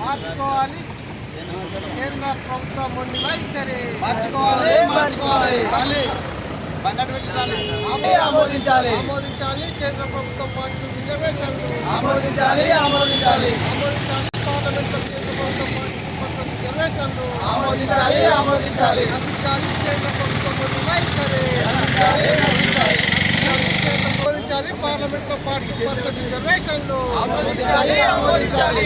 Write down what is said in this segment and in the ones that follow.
మార్చుకోవాలి. కేంద్ర ప్రభుత్వం మొండి వైఖరి. మార్చుకోవాలి మార్చుకోవాలి. ఆమోదించాలి. ఆమోదించాలి. కేంద్ర ప్రభుత్వం పార్టీ రిజర్వేషన్లు. ఆమోదించాలి ఆమోదించాలి. ఆమోదించాలి. పార్లమెంట్లో కేంద్ర ప్రభుత్వం పార్టీ రిజర్వేషన్లు. ఆమోదించాలి ఆమోదించాలి. రచించాలి కేంద్ర ప్రభుత్వం. ఆమోదించాలి. పార్లమెంట్లో పార్టీ పర్సెంట్ రిజర్వేషన్లు. ఆమోదించాలి, ఆమోదించాలి.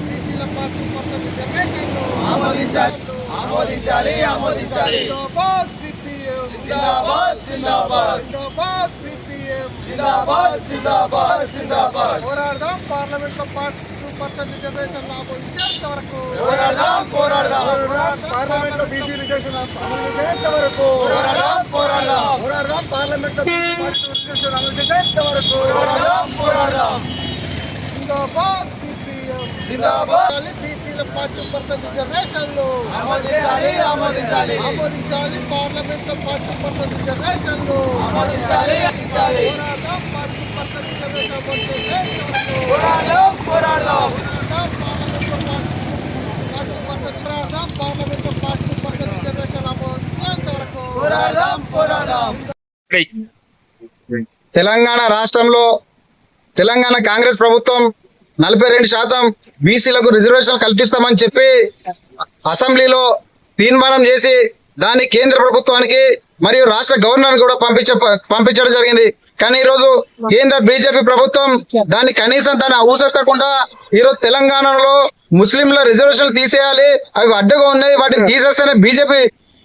ఆమోదించాలి పార్లమెంట్లో బీసీల పార్టీ పర్సెంట్ రిజర్వేషన్లు ఆమోదించాలి. ఆమోదించాలి ఆమోదించాలి. జిందాబాద్ సిపిఎం. జిందాబాద్ జిందాబాద్. జిందాబాద్ సిపిఎం. జిందాబాద్ జిందాబాద్ జిందాబాద్. పోరాడదాం పార్లమెంట్లో పార్టీ టూ పర్సెంట్ రిజర్వేషన్ ఆమోదించేంత వరకు. పోరాడదాం పోరాడదాం. పార్లమెంట్లో బీసీ రిజర్వేషన్ అమలు చేసేంత వరకు. పోరాడదాం పోరాడదాం. పోరాడదాం పార్లమెంట్లో బీసీ పార్టీ రిజర్వేషన్ అమలు చేసేంత వరకు. పోరాడదాం పోరాడదాం. జిందాబాద్ సిపిఎం జిందాబాద్. బీసీల పార్టీ పర్సెంట్ రిజర్వేషన్లు ఆమోదించాలి ఆమోదించాలి ఆమోదించాలి పార్లమెంట్లో పార్టీ పర్సెంట్ రిజర్వేషన్లు ఆమోదించాలి రచించాలి పోరాడదాం పార్టీ. పర్సెంట్ రిజర్వేషన్ అమలు చేసేంత వరకు పోరాడదాం పోరాడదాం పోరాడదాం పోరాడదాం తెలంగాణ రాష్ట్రంలో తెలంగాణ కాంగ్రెస్ ప్రభుత్వం నలభై రెండు శాతం బీసీలకు రిజర్వేషన్ కల్పిస్తామని చెప్పి అసెంబ్లీలో తీర్మానం చేసి దాన్ని కేంద్ర ప్రభుత్వానికి మరియు రాష్ట్ర గవర్నర్ కూడా పంపించ పంపించడం జరిగింది. కానీ ఈ రోజు కేంద్ర బీజేపీ ప్రభుత్వం దాన్ని కనీసం దాన్ని ఊసెత్తకుండా ఈరోజు తెలంగాణలో ముస్లింల రిజర్వేషన్లు తీసేయాలి. అవి అడ్డుగా ఉన్నాయి. వాటిని తీసేస్తేనే బీజేపీ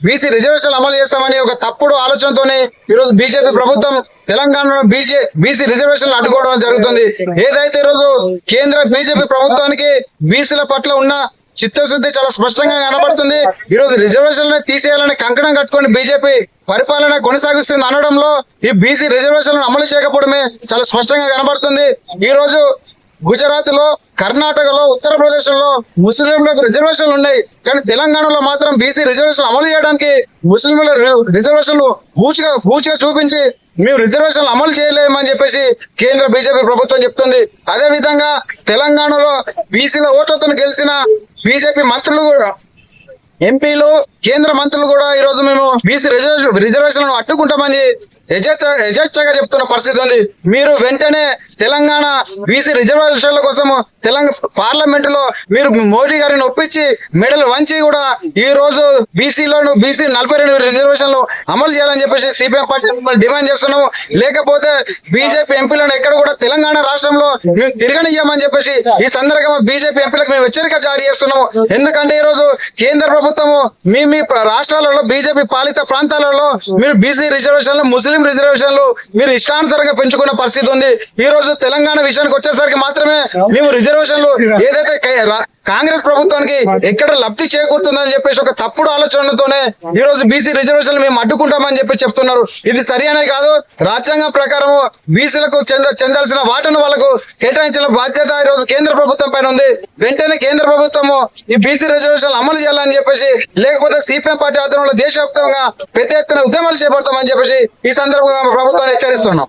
బీసీ రిజర్వేషన్లు అమలు చేస్తామని ఒక తప్పుడు ఆలోచనతోనే ఈరోజు బీజేపీ ప్రభుత్వం తెలంగాణలో బీసీ బీసీ రిజర్వేషన్లు అడ్డుకోవడం జరుగుతుంది. ఏదైతే ఈరోజు కేంద్ర బీజేపీ ప్రభుత్వానికి బీసీల పట్ల ఉన్న చిత్తశుద్ధి చాలా స్పష్టంగా కనబడుతుంది ఈరోజు రిజర్వేషన్ తీసేయాలని కంకణం కట్టుకొని బీజేపీ పరిపాలన కొనసాగిస్తుంది అనడంలో ఈ బీసీ రిజర్వేషన్లను అమలు చేయకపోవడమే చాలా స్పష్టంగా కనబడుతుంది. ఈ రోజు గుజరాత్లో కర్ణాటకలో ఉత్తరప్రదేశ్లో ముస్లింలకు రిజర్వేషన్లు ఉన్నాయి. కానీ తెలంగాణలో మాత్రం బీసీ రిజర్వేషన్ అమలు చేయడానికి ముస్లింల రిజర్వేషన్లు పూచిగా పూచిగా చూపించి మేము రిజర్వేషన్లు అమలు చేయలేమని చెప్పేసి కేంద్ర బీజేపీ ప్రభుత్వం చెప్తుంది. అదే విధంగా తెలంగాణలో బీసీల ఓట్లతో గెలిచిన బీజేపీ మంత్రులు కూడా ఎంపీలు కేంద్ర మంత్రులు కూడా ఈ రోజు మేము బీసీ రిజర్వేషన్ రిజర్వేషన్లను అడ్డుకుంటామని యజేత యజేచ్ఛగా చెప్తున్న పరిస్థితి ఉంది. మీరు వెంటనే తెలంగాణ బీసీ రిజర్వేషన్ల కోసం తెలంగాణ పార్లమెంట్లో మీరు మోడీ గారిని ఒప్పించి మెడలు వంచి కూడా ఈ రోజు బీసీలోను బీసీ నలభై రెండు రిజర్వేషన్లు అమలు చేయాలని చెప్పేసి సిపిఎం పార్టీ మిమ్మల్ని డిమాండ్ చేస్తున్నాము. లేకపోతే బీజేపీ ఎంపీలను ఎక్కడ కూడా తెలంగాణ రాష్ట్రంలో మేము తిరగనియ్యమని చెప్పేసి ఈ సందర్భంగా బీజేపీ ఎంపీలకు మేము హెచ్చరిక జారీ చేస్తున్నాము. ఎందుకంటే ఈ రోజు కేంద్ర ప్రభుత్వము మీ మీ రాష్ట్రాలలో బీజేపీ పాలిత ప్రాంతాలలో మీరు బీసీ రిజర్వేషన్లు ముస్లిం రిజర్వేషన్లు మీరు ఇష్టానుసారంగా పెంచుకున్న పరిస్థితి ఉంది. ఈ రోజు తెలంగాణ విషయానికి వచ్చేసరికి మాత్రమే మేము రిజర్వేషన్లు ఏదైతే కాంగ్రెస్ ప్రభుత్వానికి ఎక్కడ లబ్ధి చేకూరుతుందని చెప్పేసి ఒక తప్పుడు ఆలోచనతోనే ఈ రోజు బీసీ రిజర్వేషన్లు మేము అడ్డుకుంటామని చెప్పి చెప్తున్నారు. ఇది సరి అనేది కాదు. రాజ్యాంగం ప్రకారం బీసీలకు చెంద చెందాల్సిన వాటను వాళ్ళకు కేటాయించిన బాధ్యత ఈ రోజు కేంద్ర ప్రభుత్వం పైన ఉంది. వెంటనే కేంద్ర ప్రభుత్వము ఈ బీసీ రిజర్వేషన్లు అమలు చేయాలని చెప్పేసి లేకపోతే సిపిఎం పార్టీ ఆధ్వర్యంలో దేశవ్యాప్తంగా పెద్ద ఎత్తున ఉద్యమాలు చేపడతామని చెప్పేసి ఈ సందర్భంగా ప్రభుత్వాన్ని హెచ్చరిస్తున్నాం.